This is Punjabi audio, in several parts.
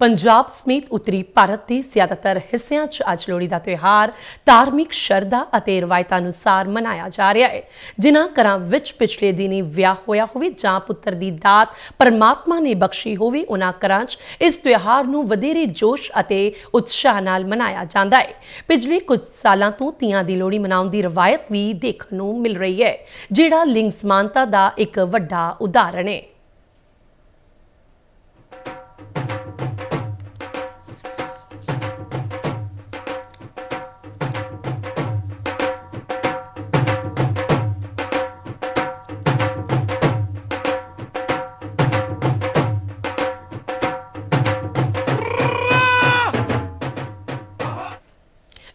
ਪੰਜਾਬ ਸਮੇਤ ਉੱਤਰੀ ਭਾਰਤ ਦੇ ਜ਼ਿਆਦਾਤਰ ਹਿੱਸਿਆਂ 'ਚ ਅੱਜ ਲੋਹੜੀ ਦਾ ਤਿਉਹਾਰ ਧਾਰਮਿਕ ਸ਼ਰਧਾ ਅਤੇ ਰਵਾਇਤਾਂ ਅਨੁਸਾਰ ਮਨਾਇਆ ਜਾ ਰਿਹਾ ਹੈ। ਜਿਨ੍ਹਾਂ ਘਰਾਂ ਵਿੱਚ ਪਿਛਲੇ ਦਿਨੀ ਵਿਆਹ ਹੋਇਆ ਹੋਵੇ ਜਾਂ ਪੁੱਤਰ ਦੀ ਦਾਤ ਪਰਮਾਤਮਾ ਨੇ ਬਖਸ਼ੀ ਹੋਵੇ ਉਹਨਾਂ ਘਰਾਂ 'ਚ ਇਸ ਤਿਉਹਾਰ ਨੂੰ ਵਧੇਰੇ ਜੋਸ਼ ਅਤੇ ਉਤਸ਼ਾਹ ਨਾਲ ਮਨਾਇਆ ਜਾਂਦਾ ਹੈ। ਪਿਛਲੇ ਕੁਝ ਸਾਲਾਂ ਤੋਂ ਤੀਆਂ ਦੀ ਲੋਹੜੀ ਮਨਾਉਣ ਦੀ ਰਵਾਇਤ ਵੀ ਦੇਖਣ ਨੂੰ ਮਿਲ ਰਹੀ ਹੈ, ਜਿਹੜਾ ਲਿੰਗ ਸਮਾਨਤਾ ਦਾ ਇੱਕ ਵੱਡਾ ਉਦਾਹਰਣ ਹੈ।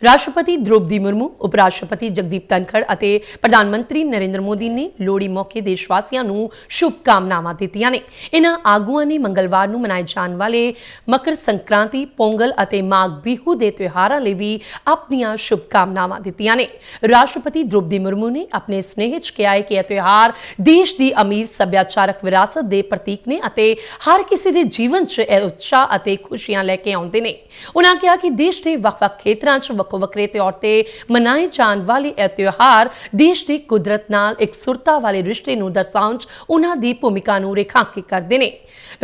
ਰਾਸ਼ਟਰਪਤੀ ਦ੍ਰੋਪਦੀ ਮੁਰਮੂ ਉਪ ਰਾਸ਼ਟਰਪਤੀ ਜਗਦੀਪ ਧਨਖੜ ਅਤੇ ਪ੍ਰਧਾਨ ਮੰਤਰੀ ਨਰਿੰਦਰ ਮੋਦੀ ਨੇ ਲੋਹੜੀ ਮੌਕੇ ਦੇਸ਼ ਵਾਸੀਆਂ ਨੂੰ ਸ਼ੁਭ ਕਾਮਨਾਵਾਂ ਦਿੱਤੀਆਂ ਨੇ। ਇਨ੍ਹਾਂ ਆਗੂਆਂ ਨੇ ਮੰਗਲਵਾਰ ਨੂੰ ਮਨਾਏ ਜਾਣ ਵਾਲੇ ਮਕਰ ਸੰਕ੍ਰਾਂਤੀ, ਪੋਂਗਲ ਅਤੇ ਮਾਘ ਬਿਹੂ ਦੇ ਤਿਉਹਾਰਾਂ ਲਈ ਵੀ ਆਪਣੀਆਂ ਸ਼ੁਭ ਕਾਮਨਾਵਾਂ ਦਿੱਤੀਆਂ ਨੇ। ਰਾਸ਼ਟਰਪਤੀ ਦ੍ਰੋਪਦੀ ਮੁਰਮੂ ਨੇ ਆਪਣੇ ਸਨੇਹ 'ਚ ਕਿਹਾ ਹੈ ਕਿ ਇਹ ਤਿਉਹਾਰ ਦੇਸ਼ ਦੀ ਅਮੀਰ ਸੱਭਿਆਚਾਰਕ ਵਿਰਾਸਤ ਦੇ ਪ੍ਰਤੀਕ ਨੇ ਅਤੇ ਹਰ ਕਿਸੇ ਦੇ ਜੀਵਨ 'ਚ ਇਹ ਉਤਸ਼ਾਹ ਅਤੇ ਖੁਸ਼ੀਆਂ ਲੈ ਕੇ ਆਉਂਦੇ ਨੇ। ਉਹਨਾਂ ਕਿਹਾ ਕਿ ਦੇਸ਼ ਦੇ ਵੱਖ-ਵੱਖ ਖੇਤਰਾਂ 'ਚ ਵੱਖੋ ਵੱਖਰੇ ਤੌਰ ਤੇ ਮਨਾਏ ਜਾਣ ਵਾਲੇ ਇਹ ਤਿਉਹਾਰ ਦੇਸ਼ ਦੀ ਕੁਦਰਤ ਨਾਲ ਇੱਕ ਸੁਰਤਾ ਵਾਲੇ ਰਿਸ਼ਤੇ ਨੂੰ ਦਰਸਾਉਣ 'ਚ ਉਹਨਾਂ ਦੀ ਭੂਮਿਕਾ ਨੂੰ ਰੇਖਾਂਕਿਤ ਕਰਦੇ ਨੇ।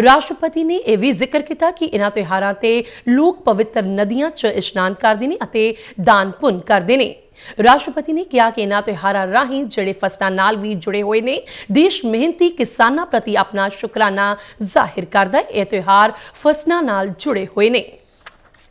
ਰਾਸ਼ਟਰਪਤੀ ਨੇ ਇਹ ਵੀ ਜ਼ਿਕਰ ਕੀਤਾ ਕਿ ਇਹਨਾਂ ਤਿਉਹਾਰਾਂ ਤੇ ਲੋਕ ਪਵਿੱਤਰ ਨਦੀਆਂ 'ਚ ਇਸ਼ਨਾਨ ਕਰਦੇ ਨੇ ਅਤੇ ਦਾਨ ਪੁੰਨ ਕਰਦੇ ਨੇ। ਰਾਸ਼ਟਰਪਤੀ ਨੇ ਕਿਹਾ ਕਿ ਇਹਨਾਂ ਤਿਉਹਾਰਾਂ ਰਾਹੀਂ ਜਿਹੜੇ ਫਸਲਾਂ ਨਾਲ ਵੀ ਜੁੜੇ ਹੋਏ ਨੇ, ਦੇਸ਼ ਮਿਹਨਤੀ ਕਿਸਾਨਾਂ ਪ੍ਰਤੀ ਆਪਣਾ ਸ਼ੁਕਰਾਨਾ ਜ਼ਾਹਿਰ ਕਰਦਾ ਹੈ। ਇਹ ਤਿਉਹਾਰ ਫਸਲਾਂ ਨਾਲ ਜੁੜੇ ਹੋਏ ਨੇ।